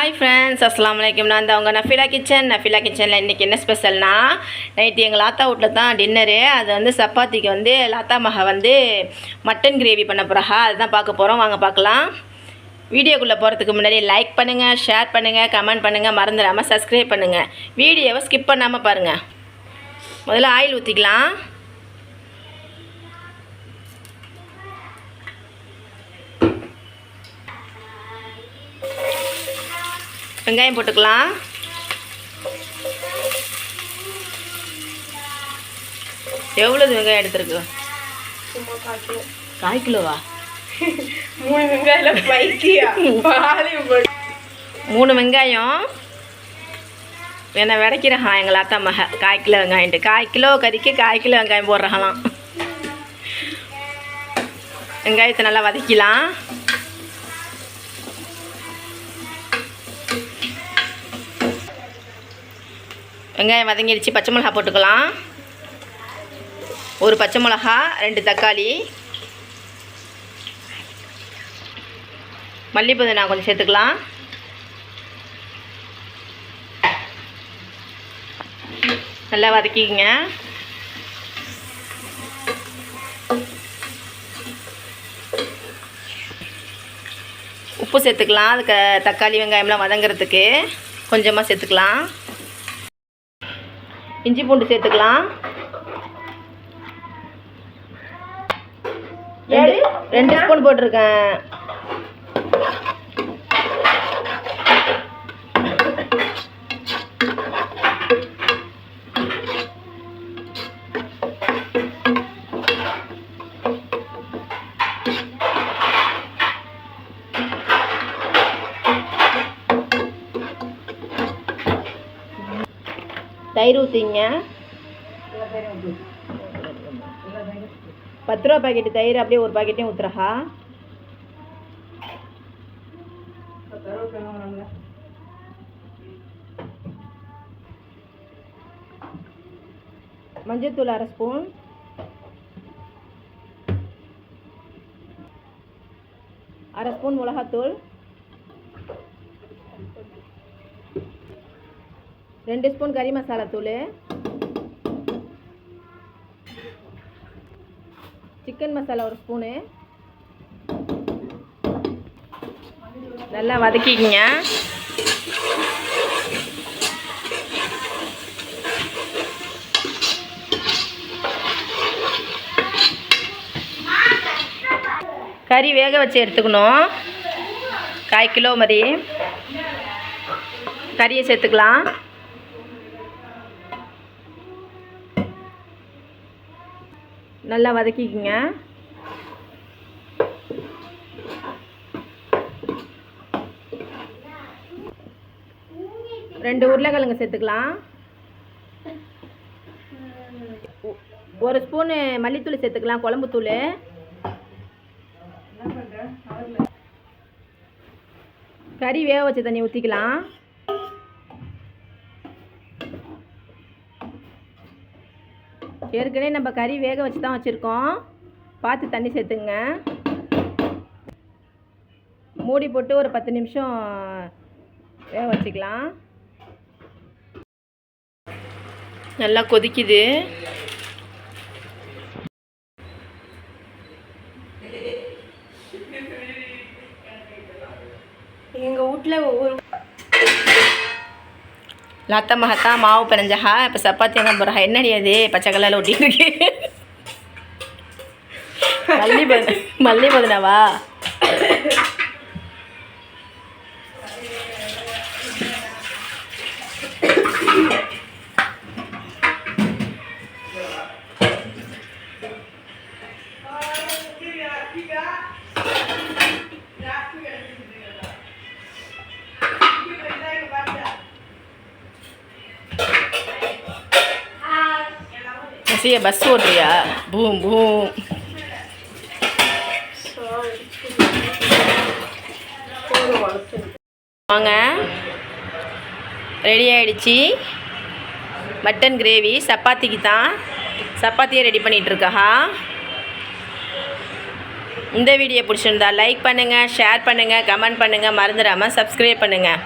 Hi friends அஸ்லாம் வலைக்கம் நான் தான் அவங்க நஃபிலா கிச்சன். நஃபிலா கிச்சனில் இன்றைக்கி என்ன ஸ்பெஷல்னா நைட்டு எங்கள் லாத்தா வீட்டில் தான் டின்னரு அது வந்து சப்பாத்திக்கு வந்து லாத்தா மகா வந்து மட்டன் கிரேவி பண்ண போகிறா அதுதான் பார்க்க போகிறோம் வாங்க பார்க்கலாம். வீடியோக்குள்ளே போகிறதுக்கு முன்னாடி லைக் பண்ணுங்கள் ஷேர் பண்ணுங்கள் கமெண்ட் பண்ணுங்கள் மறந்துடாமல் சப்ஸ்கிரைப் பண்ணுங்கள் வீடியோவை ஸ்கிப் பண்ணாமல் பாருங்கள் முதல்ல ஆயில் ஊற்றிக்கலாம் வெங்காயம் போட்டுக்கலாம். எவ்வளவு வெங்காயம் எடுத்துருக்கு? கால் கிலோவா? மூணு வெங்காயம் மூணு வெங்காயம். என்ன விடைக்கிறஹா எங்கள் அத்தா மக. கால் கிலோ வெங்காயம்ட்டு. கால் கிலோ கறிக்கு கால் கிலோ வெங்காயம் போடுறஹலாம் வெங்காயத்தை நல்லா வதக்கிலாம். வெங்காயம் வதங்கிடுச்சு பச்சை மிளகா போட்டுக்கலாம். ஒரு பச்சை மிளகா ரெண்டு தக்காளி. மல்லி நான் கொஞ்சம் சேர்த்துக்கலாம். நல்லா வதக்கிக்கங்க. உப்பு சேர்த்துக்கலாம். அதுக்கு தக்காளி வெங்காயம்லாம் வதங்குறதுக்கு கொஞ்சமாக சேர்த்துக்கலாம். இஞ்சி பூண்டு சேர்த்துக்கலாம். ரெண்டு ரெண்டு ஸ்பூன் போட்டிருக்கேன். தயிர் ஊற்றிங்க பத்து ரூபா பாக்கெட்டு தயிர் அப்படியே ஒரு பாக்கெட்டையும் ஊற்றுறஹா மஞ்சத்தூள் அரை ஸ்பூன். அரை ஸ்பூன் மிளகாத்தூள். ரெண்டு ஸ்பூன் கறி மசாலா தூள். சிக்கன் மசாலா ஒரு ஸ்பூனு. நல்லா வதக்கிக்கிங்க. கறி வேக வச்சு எடுத்துக்கணும். கால் கிலோ மாதிரி. கறியை சேர்த்துக்கலாம். நல்லா வதக்கிக்கிங்க. ரெண்டு உருளைக்கிழங்கு சேர்த்துக்கலாம். ஒரு ஸ்பூனு மல்லித்தூள் சேர்த்துக்கலாம் குழம்புத்தூள். கறி வேக வச்ச தண்ணி ஊற்றிக்கலாம் ஏற்கனவே நம்ம கறி வேக வச்சு தான் வச்சுருக்கோம். பார்த்து தண்ணி சேர்த்துங்க. மூடி போட்டு ஒரு பத்து நிமிஷம் வேக வச்சுக்கலாம். நல்லா கொதிக்குது. எங்க வீட்ல ஒவ்வொரு லத்த மகத்தா மாவு பிணைஞ்சஹா இப்போ சப்பாத்தி என்ன போகிறா என்னடி அது? பச்சை கலரில் ஒட்டிருக்கு மல்லி பத மல்லி பதனவா நசிய பஸ் ஓட்டுறியா பூம் பூம் வாங்க. ரெடி ஆகிடுச்சி மட்டன் கிரேவி சப்பாத்திக்கு தான். சப்பாத்தியை ரெடி பண்ணிகிட்ருக்கா இந்த வீடியோ பிடிச்சிருந்தா லைக் பண்ணுங்கள் ஷேர் பண்ணுங்கள் கமெண்ட் பண்ணுங்கள் மறந்துடாமல் சப்ஸ்கிரைப் பண்ணுங்கள்